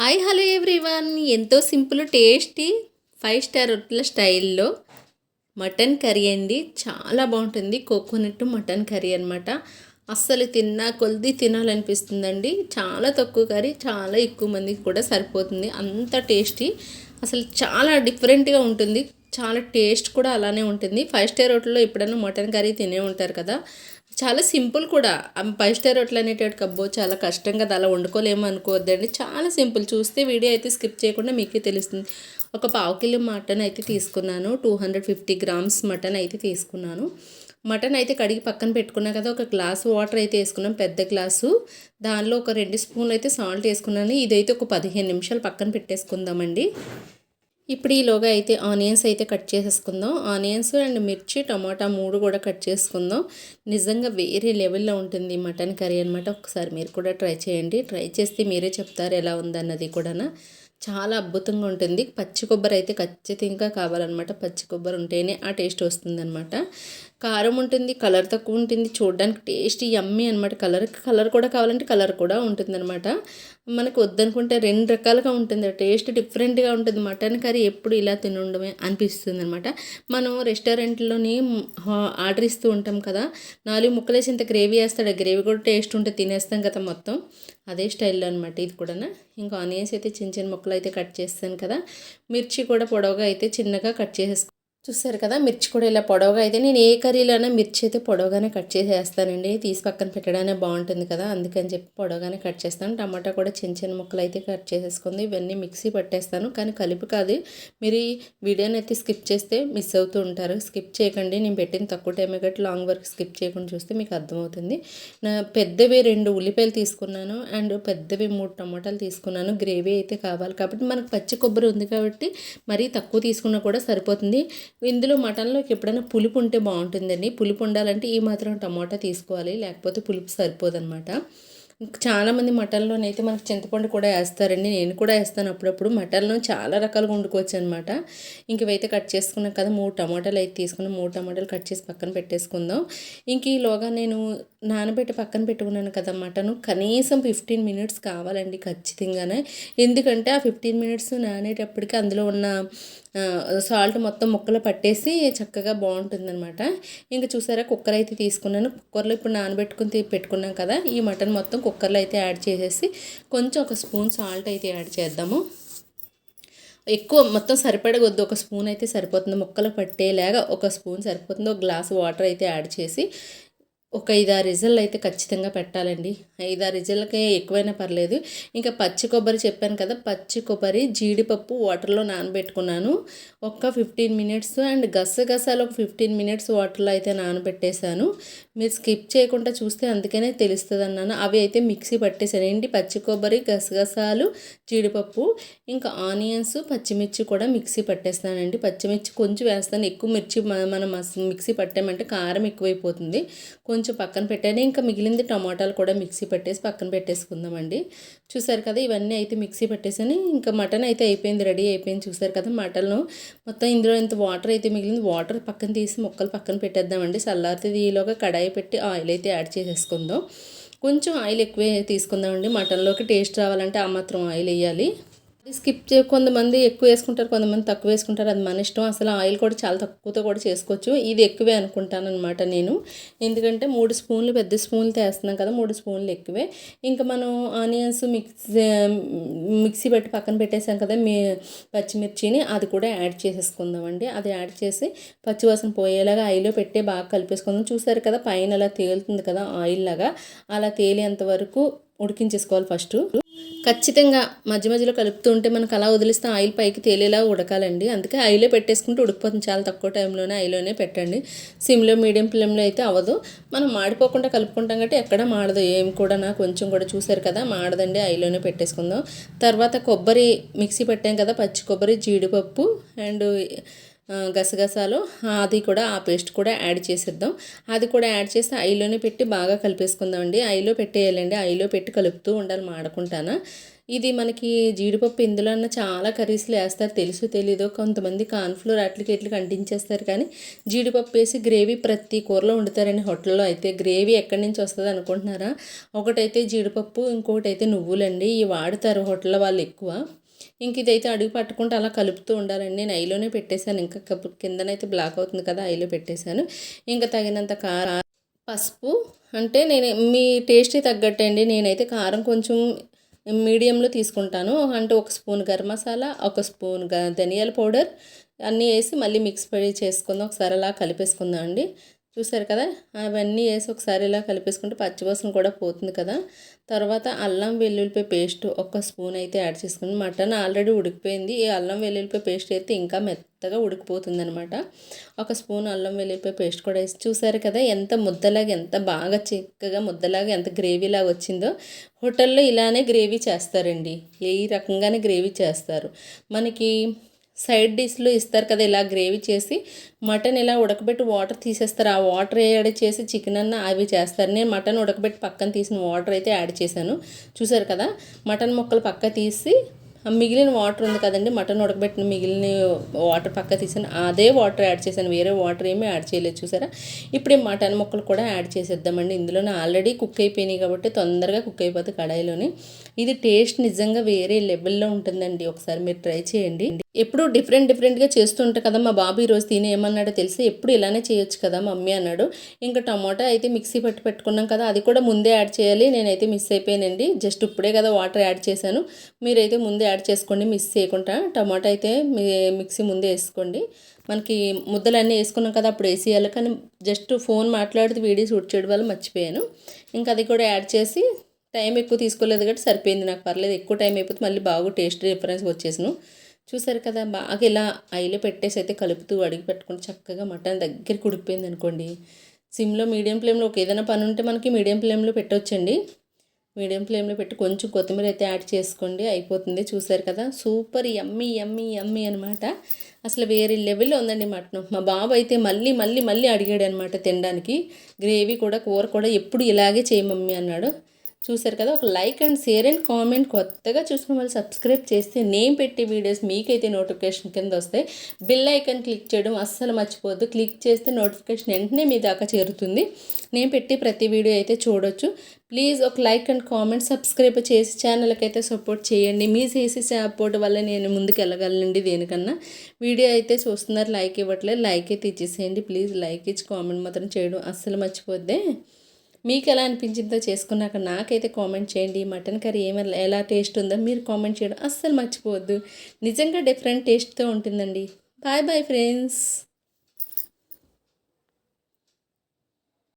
Hi hello everyone ఎంతో simple tasty five star రొట్టెల స్టైల్లో మటన్ కర్రీ అండి. చాలా బాగుంటుంది. కోకోనట్ మటన్ కర్రీ అనమాట అస్సలు తిన్నా కొద్ది తినాలనిపిస్తుందండి. చాలా తక్కువ కర్రీ చాలా ఎక్కువ మందికి కూడా సరిపోతుంది. అంత టేస్టీ. అసలు చాలా డిఫరెంట్గా ఉంటుంది. చాలా టేస్ట్ కూడా అలానే ఉంటుంది. ఫైవ్ స్టార్ హోటల్లో ఎప్పుడైనా మటన్ కర్రీ తినే ఉంటారు కదా. చాలా సింపుల్ కూడా. ఫైవ్ స్టార్ హోటల్ అనేటువంటి అబ్బో చాలా కష్టం కదా అలా వండుకోలేము అనుకోవద్దండి. చాలా సింపుల్. చూస్తే వీడియో అయితే స్కిప్ చేయకుండా మీకే తెలుస్తుంది. ఒక పావు కిలో మటన్ అయితే తీసుకున్నాను. Two hundred fifty grams mutton అయితే తీసుకున్నాను. మటన్ అయితే కడిగి పక్కన పెట్టుకున్నా కదా ఒక గ్లాస్ వాటర్ అయితే వేసుకున్నాం పెద్ద గ్లాసు. దానిలో ఒక రెండు స్పూన్లు అయితే సాల్ట్ వేసుకున్నాను. ఇదైతే ఒక పదిహేను నిమిషాలు పక్కన పెట్టేసుకుందామండి. ఇప్పుడు ఈలోగా అయితే ఆనియన్స్ అయితే కట్ చేసేసుకుందాం. ఆనియన్స్ అండ్ మిర్చి టమాటా మూడు కూడా కట్ చేసుకుందాం. నిజంగా వేరే లెవెల్లో ఉంటుంది మటన్ కర్రీ అనమాట ఒకసారి మీరు కూడా ట్రై చేయండి. ట్రై చేస్తే మీరే చెప్తారు ఎలా ఉందన్నది కూడా చాలా అద్భుతంగా ఉంటుంది. పచ్చి కొబ్బరి అయితే ఖచ్చితంగా కావాలన్నమాట. పచ్చి కొబ్బరి ఉంటేనే ఆ టేస్ట్ వస్తుందన్నమాట. కారం ఉంటుంది కలర్ తక్కువ ఉంటుంది చూడడానికి టేస్ట్ యమ్మీ అనమాట కలర్ కలర్ కూడా కావాలంటే కలర్ కూడా ఉంటుందన్నమాట. మనకు వద్దనుకుంటే రెండు రకాలుగా ఉంటుంది. టేస్ట్ డిఫరెంట్గా ఉంటుంది. మటన్ కర్రీ ఎప్పుడు ఇలా తినడమే అనిపిస్తుంది అనమాట మనం రెస్టారెంట్లోని ఆర్డర్ ఇస్తూ ఉంటాం కదా నాలుగు ముక్కలేసి ఇంత గ్రేవీ వేస్తాడు. గ్రేవీ కూడా టేస్ట్ ఉంటే తినేస్తాం కదా మొత్తం. అదే స్టైల్లో అనమాట ఇది కూడా ఇంకా ఆనియన్స్ అయితే చిన్న చిన్న ముక్కలు అయితే కట్ చేస్తాను కదా. మిర్చి కూడా పొడవుగా అయితే చిన్నగా కట్ చేసేసుకో చూసారు కదా మిర్చి కూడా ఇలా పొడవుగా అయితే నేను ఏ కర్రీలోనే మిర్చి అయితే పొడవుగానే కట్ చేసేస్తానండి. తీసి పక్కన పెట్టడానే బాగుంటుంది కదా అందుకని చెప్పి పొడవుగానే కట్ చేస్తాను. టమాటా కూడా చిన్న చిన్న ముక్కలు అయితే కట్ చేసేసుకుంది. ఇవన్నీ మిక్సీ పట్టేస్తాను కానీ కలిపి కాదు. మీరు వీడియోని అయితే స్కిప్ చేస్తే మిస్ అవుతూ ఉంటారు. స్కిప్ చేయకండి. నేను పెట్టిన తక్కువ టైమే గట్టి లాంగ్ వర్క్ స్కిప్ చేయకుండా చూస్తే మీకు అర్థమవుతుంది. నా పెద్దవి రెండు ఉల్లిపాయలు తీసుకున్నాను అండ్ పెద్దవి మూడు టమాటాలు తీసుకున్నాను. గ్రేవీ అయితే కావాలి కాబట్టి మనకు పచ్చి కొబ్బరి ఉంది కాబట్టి మరీ తక్కువ తీసుకున్నా కూడా సరిపోతుంది. ఇందులో మటన్లోకి ఎప్పుడైనా పులుపు ఉంటే బాగుంటుందండి. పులుపు ఉండాలంటే ఈ మాత్రం టమాటా తీసుకోవాలి. లేకపోతే పులుపు సరిపోదన్నమాట. చాలామంది మటన్లోనైతే మనకు చింతపండు కూడా వేస్తారండి. నేను కూడా వేస్తాను అప్పుడప్పుడు. మటన్లో చాలా రకాలుగా వండుకోవచ్చు అనమాట ఇంకవైతే కట్ చేసుకున్నాం కదా మూడు టమాటాలు అయితే తీసుకున్నాం. మూడు టమాటాలు కట్ చేసి పక్కన పెట్టేసుకుందాం. ఇంక ఈలోగా నేను నానబెట్టి పక్కన పెట్టుకున్నాను కదా మటన్. కనీసం ఫిఫ్టీన్ మినిట్స్ కావాలండి ఖచ్చితంగానే. ఎందుకంటే ఆ ఫిఫ్టీన్ మినిట్స్ నానేటప్పటికి అందులో ఉన్న సాల్ట్ మొత్తం ముక్కలు పట్టేసి చక్కగా బాగుంటుందన్నమాట. ఇంకా చూసారా కుక్కర్ అయితే తీసుకున్నాను. కుక్కర్లో ఇప్పుడు నానబెట్టుకుని పెట్టుకున్నాం కదా ఈ మటన్ మొత్తం కుక్కర్లో అయితే యాడ్ చేసేసి కొంచెం ఒక స్పూన్ సాల్ట్ అయితే యాడ్ చేద్దాము. ఎక్కువ మొత్తం సరిపడగొద్దు ఒక స్పూన్ అయితే సరిపోతుంది. ముక్కలు పట్టేలాగా ఒక స్పూన్ సరిపోతుంది. ఒక గ్లాస్ వాటర్ అయితే యాడ్ చేసి ఒక ఐదారు రిజల్ అయితే ఖచ్చితంగా పెట్టాలండి. ఐదారు రిజల్కే ఎక్కువైనా పర్లేదు. ఇంకా పచ్చి కొబ్బరి చెప్పాను కదా పచ్చి కొబ్బరి జీడిపప్పు వాటర్లో నానబెట్టుకున్నాను. ఒక్క ఫిఫ్టీన్ మినిట్స్ అండ్ గసగసాలు ఒక ఫిఫ్టీన్ మినిట్స్ వాటర్లో అయితే నానబెట్టేశాను. మీరు స్కిప్ చేయకుండా చూస్తే అందుకనే తెలుస్తుంది అన్నాను అవి అయితే మిక్సీ పట్టేశాను. ఏంటి? పచ్చి కొబ్బరి గసగసాలు జీడిపప్పు ఇంకా ఆనియన్స్ పచ్చిమిర్చి కూడా మిక్సీ పట్టేస్తానండి. పచ్చిమిర్చి కొంచెం వేస్తాను. ఎక్కువ మిర్చి మనం మిక్సీ పట్టామంటే కారం ఎక్కువైపోతుంది. కొంచెం కొంచెం పక్కన పెట్టాను. ఇంకా మిగిలింది టమాటాలు కూడా మిక్సీ పెట్టేసి పక్కన పెట్టేసుకుందామండి. చూసారు కదా ఇవన్నీ అయితే మిక్సీ పెట్టేసాను. ఇంకా మటన్ అయితే అయిపోయింది రెడీ అయిపోయింది. చూసారు కదా మటన్ మొత్తం ఇందులో ఇంత వాటర్ అయితే మిగిలింది. వాటర్ పక్కన తీసి ముక్కలు పక్కన పెట్టేద్దామండి. చల్లారితే ఈలోగా కడాయి పెట్టి ఆయిల్ అయితే యాడ్ చేసేసుకుందాం. కొంచెం ఆయిల్ ఎక్కువే తీసుకుందామండి. మటన్లోకి టేస్ట్ రావాలంటే ఆ మాత్రం ఆయిల్ వేయాలి. స్కిప్ చే కొంతమంది ఎక్కువ వేసుకుంటారు కొంతమంది తక్కువ వేసుకుంటారు. అది మన ఇష్టం. అసలు ఆయిల్ కూడా చాలా తక్కువతో కూడా చేసుకోవచ్చు. ఇది ఎక్కువే అనుకుంటాను అనమాట నేను. ఎందుకంటే మూడు స్పూన్లు పెద్ద స్పూన్లు వేస్తున్నాం కదా మూడు స్పూన్లు ఎక్కువే. ఇంకా మనం ఆనియన్స్ మిక్సీ మిక్సీ పెట్టి పక్కన పెట్టేసాం కదా మీ పచ్చిమిర్చిని అది కూడా యాడ్ చేసేసుకుందామండి అది యాడ్ చేసి పచ్చివాసన పోయేలాగా ఆయిల్లో పెట్టే బాగా కలిపేసుకుందాం. చూసారు కదా పైన అలా తేలుతుంది కదా ఆయిల్ లాగా. అలా తేలేంత వరకు ఉడికించేసుకోవాలి ఫస్ట్. ఖచ్చితంగా మధ్య మధ్యలో కలుపుతూ ఉంటే మనకు అలా వదిలిస్తే ఆయిల్ పైకి తేలేలా ఉడకాలండి. అందుకే ఆయిలే పెట్టేసుకుంటే ఉడికిపోతుంది. చాలా తక్కువ టైంలోనే ఆయిల్లోనే పెట్టండి. సిమ్లో మీడియం ఫ్లేమ్లో అయితే అవ్వదు. మనం మాడిపోకుండా కలుపుకుంటాం కాబట్టి ఎక్కడ మాడదు. ఏం కూడా కొంచెం కూడా చూసారు కదా మాడదండి. ఆయిల్లోనే పెట్టేసుకుందాం. తర్వాత కొబ్బరి మిక్సీ పెట్టాం కదా పచ్చి కొబ్బరి జీడిపప్పు అండ్ గసగసాలు అది కూడా ఆ పేస్ట్ కూడా యాడ్ చేసేద్దాం. అది కూడా యాడ్ చేసి ఐలోనే పెట్టి బాగా కలిపేసుకుందామండి. ఐలో పెట్టేయాలండి. ఐలో పెట్టి కలుపుతూ ఉండాలి మాడకుంటానా ఇది మనకి జీడిపప్పు ఇందులో అన్న చాలా కర్రీస్లు వేస్తారు. తెలుసు తెలీదు కొంతమంది కార్న్ఫ్లోర్ అట్లకి ఇట్లకి అంటించేస్తారు కానీ జీడిపప్పు వేసి గ్రేవీ ప్రతి కూరలో వండుతారండి హోటల్లో అయితే. గ్రేవీ ఎక్కడి నుంచి వస్తుంది అనుకుంటున్నారా? ఒకటైతే జీడిపప్పు ఇంకొకటి అయితే నువ్వులండి. ఇవి వాడతారు హోటల్లో వాళ్ళు ఎక్కువ. ఇంక ఇదైతే అడుగు పట్టుకుంటూ అలా కలుపుతూ ఉండాలండి. నేను ఐలోనే పెట్టేశాను. ఇంకా కప్పు కిందనైతే బ్లాక్ అవుతుంది కదా ఐలో పెట్టేశాను. ఇంకా తగినంత కారం పసుపు అంటే నేను మీ టేస్ట్కి తగ్గట్టండి నేనైతే కారం కొంచెం మీడియంలో తీసుకుంటాను. అంటే ఒక స్పూన్ గరం మసాలా ఒక స్పూన్ ధనియాల పౌడర్ అన్నీ వేసి మళ్ళీ మిక్స్ పడి చేసుకుందాం. ఒకసారి అలా కలిపేసుకుందాం అండి. చూసారు కదా? అవన్నీ వేసి ఒకసారి ఇలా కలిపేసుకుంటే పచ్చివాసన కూడా పోతుంది కదా? తర్వాత అల్లం వెల్లుల్లిపాయ పేస్ట్ ఒక స్పూన్ అయితే యాడ్ చేసుకుని మటన్ ఆల్రెడీ ఉడికిపోయింది. ఈ అల్లం వెల్లుల్లిపాయ పేస్ట్ అయితే ఇంకా మెత్తగా ఉడికిపోతుంది అనమాట ఒక స్పూన్ అల్లం వెల్లుల్లిపాయ పేస్ట్ కూడా వేసి చూసారు కదా? ఎంత ముద్దలాగా ఎంత బాగా చిక్కగా ముద్దలాగా ఎంత గ్రేవీలాగా వచ్చిందో. హోటల్లో ఇలానే గ్రేవీ చేస్తారండి. ఏ రకంగానే గ్రేవీ చేస్తారు. మనకి సైడ్ డిష్లో ఇస్తారు కదా ఇలా గ్రేవీ చేసి మటన్ ఇలా ఉడకబెట్టి వాటర్ తీసేస్తారు. ఆ వాటర్ యాడ్ చేసి చికెన్ అన్న అవి చేస్తారు. నేను మటన్ ఉడకబెట్టి పక్కన తీసిన వాటర్ అయితే యాడ్ చేశాను. చూసారు కదా మటన్ ముక్కలు పక్క తీసి మిగిలిన వాటర్ ఉంది కదండి మటన్ ఉడకబెట్టిన మిగిలిన వాటర్ పక్క తీసాను అదే వాటర్ యాడ్ చేశాను. వేరే వాటర్ ఏమీ యాడ్ చేయలేదు చూసారా? ఇప్పుడు ఈ మటన్ ముక్కలు కూడా యాడ్ చేసేద్దామండి. ఇందులోనే ఆల్రెడీ కుక్ అయిపోయినాయి కాబట్టి తొందరగా కుక్ అయిపోతుంది కడాయిలోని. ఇది టేస్ట్ నిజంగా వేరే లెవెల్లో ఉంటుందండి. ఒకసారి మీరు ట్రై చేయండి. ఎప్పుడు డిఫరెంట్ డిఫరెంట్గా చేస్తుంటా కదా మా బాబు ఈరోజు తిని ఏమన్నాడో తెలిసి? ఎప్పుడు ఇలానే చేయొచ్చు కదా మమ్మీ అన్నాడు. ఇంకా టమాటా అయితే మిక్సీ పట్టి పెట్టుకున్నాం కదా అది కూడా ముందే యాడ్ చేయాలి. నేనైతే మిస్ అయిపోయానండి. జస్ట్ ఇప్పుడే కదా వాటర్ యాడ్ చేశాను. మీరైతే ముందే యాడ్ చేసుకోండి మిక్స్ చేయకుండా. టమాటా అయితే మీ మిక్సీ ముందే వేసుకోండి. మనకి ముద్దలన్నీ వేసుకున్నాం కదా అప్పుడు వేసేయాలి. కానీ జస్ట్ ఫోన్ మాట్లాడితే వీడియో షూట్ చేయడం వల్ల మర్చిపోయాను. ఇంకా అది కూడా యాడ్ చేసి టైం ఎక్కువ తీసుకోలేదు కాబట్టి సరిపోయింది. నాకు పర్లేదు ఎక్కువ టైం అయిపోతే మళ్ళీ బాగా టేస్ట్ డిఫరెన్స్ వచ్చేసాను. చూసారు కదా బాగా ఇలా ఐలో పెట్టేసి అయితే కలుపుతూ అడిగి పెట్టుకుంటే చక్కగా మటన్ దగ్గరికి కుడిపోయింది అనుకోండి. సిమ్లో మీడియం ఫ్లేమ్లో ఒక ఏదైనా పని ఉంటే మనకి మీడియం ఫ్లేమ్లో పెట్టవచ్చండి మీడియం ఫ్లేమ్లో పెట్టి కొంచెం కొత్తిమీర అయితే యాడ్ చేసుకోండి. అయిపోతుంది. చూసారు కదా? సూపర్ యమ్మీ ఎమ్మి యమ్మీ అనమాట అసలు వేరే లెవెల్లో ఉందండి మటన్. మా బాబు అయితే మళ్ళీ మళ్ళీ మళ్ళీ అడిగాడు అనమాట తినడానికి. గ్రేవీ కూడా కూర కూడా ఎప్పుడు ఇలాగే చేయమమ్మీ అన్నాడు. చూసారు కదా ఒక like and share and comment కొత్తగా చూసిన వాళ్ళు సబ్స్క్రైబ్ చేస్తే నేను పెట్టే వీడియోస్ మీకైతే నోటిఫికేషన్ కింద వస్తాయి. బిల్ ఐకన్ క్లిక్ చేయడం అస్సలు మర్చిపోద్దు క్లిక్ చేస్తే నోటిఫికేషన్ వెంటనే మీ దాకా చేరుతుంది. నేను పెట్టి ప్రతి వీడియో అయితే చూడొచ్చు. ప్లీజ్ ఒక లైక్ అండ్ కామెంట్ సబ్స్క్రైబ్ చేసి ఛానల్కి అయితే సపోర్ట్ చేయండి. మీ చేసే సపోర్ట్ వల్ల నేను ముందుకు వెళ్ళగలనండి దేనికన్నా. వీడియో అయితే చూస్తున్నారు లైక్ ఇవ్వట్లేదు. లైక్ అయితే ఇచ్చేసేయండి. ప్లీజ్ లైక్ ఇచ్చి కామెంట్ మాత్రం చేయడం అస్సలు మర్చిపోద్దే. మీకు ఎలా అనిపించిందో చేసుకున్నాక నాకైతే కామెంట్ చేయండి. మటన్ కర్రీ ఏమైనా ఎలా టేస్ట్ ఉందో మీరు కామెంట్ చేయడం అస్సలు మర్చిపోవద్దు. నిజంగా డిఫరెంట్ టేస్ట్తో ఉంటుందండి. Bye bye friends